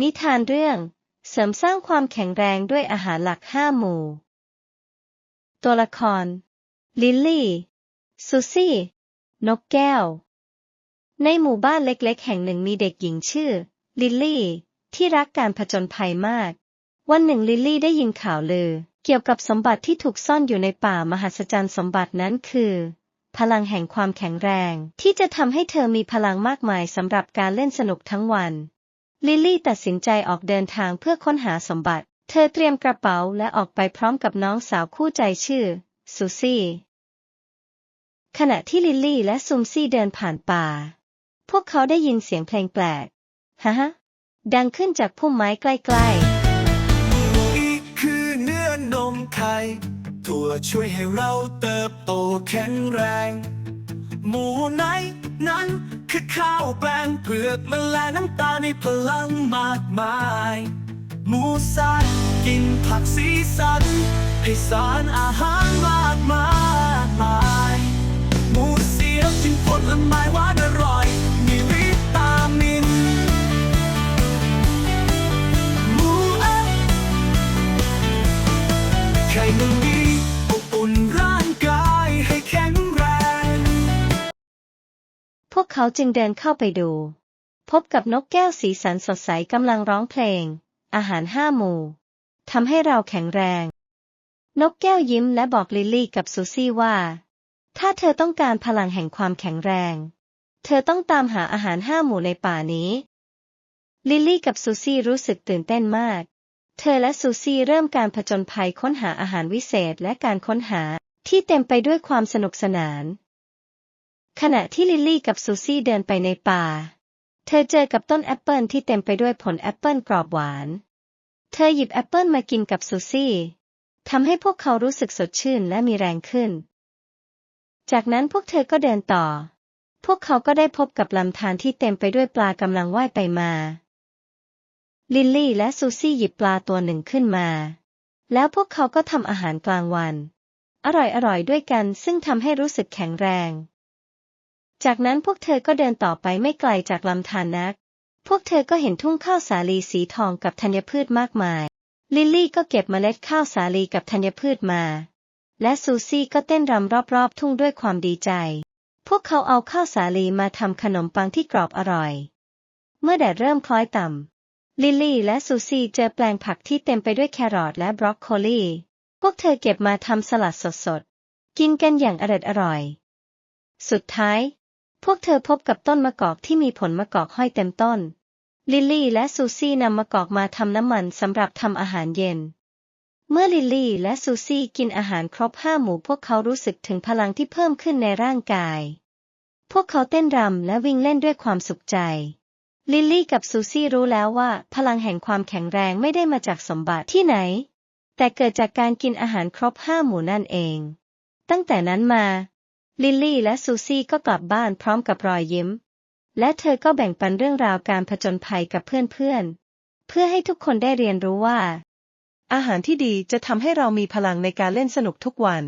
นิทานเรื่อง เสริมสร้างความแข็งแรงด้วยอาหารหลักห้าหมู่ ตัวละคร ลิลลี่ ซูซี่ นกแก้ว ในหมู่บ้านเล็กๆ แห่งหนึ่งมีเด็กหญิงชื่อ ลิลลี่ ที่รักการผจญภัยมาก วันหนึ่งลิลลี่ได้ยินข่าวลือ เกี่ยวกับสมบัติที่ถูกซ่อนอยู่ในป่ามหัศจรรย์สมบัตินั้นคือ พลังแห่งความแข็งแรงที่จะทำให้เธอมีพลังมากมายสำหรับการเล่นสนุกทั้งวัน ลิลลี่ตัดสินใจออกเดินทางเพื่อค้นหาสมบัติ เธอเตรียมกระเป๋าและออกไปพร้อมกับน้องสาวคู่ใจชื่อ ซูซี่ ขณะที่ลิลลี่และซูมซี่เดินผ่านป่า พวกเขาได้ยินเสียงเพลงแปลก ฮะฮะดังขึ้นจากพุ่มไม้ใกล้อีกคือเนื้อนมไข่ตัวช่วยให้เราเติบโตแข็งแรง หมูไหนนั้น คือข้าวแปลงเปลือกมแมลงน้ำตาในพลังมากมาย หมูสัตว์กินผักสีสันให้สารอาหารมากมาย เขาจึงเดินเข้าไปดู พบกับนกแก้วสีสันสดใสกำลังร้องเพลง อาหารห้าหมู่ทำให้เราแข็งแรง นกแก้วยิ้มและบอกลิลลี่กับซูซี่ว่า ถ้าเธอต้องการพลังแห่งความแข็งแรง เธอต้องตามหาอาหารห้าหมู่ในป่านี้ ลิลลี่กับซูซี่รู้สึกตื่นเต้นมาก เธอและซูซี่เริ่มการผจญภัยค้นหาอาหารวิเศษและการค้นหาที่เต็มไปด้วยความสนุกสนาน ขณะที่ลิลลี่กับซูซี่เดินไปในป่า เธอเจอกับต้นแอปเปิลที่เต็มไปด้วยผลแอปเปิลกรอบหวาน เธอหยิบแอปเปิลมากินกับซูซี่ทำให้พวกเขารู้สึกสดชื่นและมีแรงขึ้น จากนั้นพวกเธอก็เดินต่อ พวกเขาก็ได้พบกับลำธารที่เต็มไปด้วยปลากำลังว่ายไปมา ลิลลี่และซูซี่หยิบปลาตัวหนึ่งขึ้นมา แล้วพวกเขาก็ทำอาหารกลางวัน อร่อยๆด้วยกันซึ่งทำให้รู้สึกแข็งแรง จากนั้นพวกเธอก็เดินต่อไปไม่ไกลจากลำธารนัก พวกเธอก็เห็นทุ่งข้าวสาลีสีทองกับธัญพืชมากมาย ลิลลี่ก็เก็บเมล็ดข้าวสาลีกับธัญพืชมา และซูซี่ก็เต้นรำรอบๆ ทุ่งด้วยความดีใจ พวกเขาเอาข้าวสาลีมาทำขนมปังที่กรอบอร่อย เมื่อแดดเริ่มคล้อยต่ำ ลิลลี่และซูซี่เจอแปลงผักที่เต็มไปด้วยแครอทและบรอกโคลี พวกเธอเก็บมาทำสลัดสดๆ กินกันอย่างอร็ดอร่อยสุดท้าย พวกเธอพบกับต้นมะกอกที่มีผลมะกอกห้อยเต็มต้น ลิลลี่และซูซี่นำมะกอกมาทำน้ำมันสำหรับทำอาหารเย็น เมื่อลิลลี่และซูซี่กินอาหารครบห้าหมู่พวกเขารู้สึกถึงพลังที่เพิ่มขึ้นในร่างกาย พวกเขาเต้นรำและวิ่งเล่นด้วยความสุขใจ ลิลลี่กับซูซี่รู้แล้วว่า พลังแห่งความแข็งแรงไม่ได้มาจากสมบัติที่ไหน แต่เกิดจากการกินอาหารครบห้าหมู่นั่นเอง ตั้งแต่นั้นมา ลิลลี่และซูซี่ก็กลับบ้านพร้อมกับรอยยิ้ม และเธอก็แบ่งปันเรื่องราวการผจญภัยกับเพื่อนๆ เพื่อให้ทุกคนได้เรียนรู้ว่า อาหารที่ดีจะทำให้เรามีพลังในการเล่นสนุกทุกวัน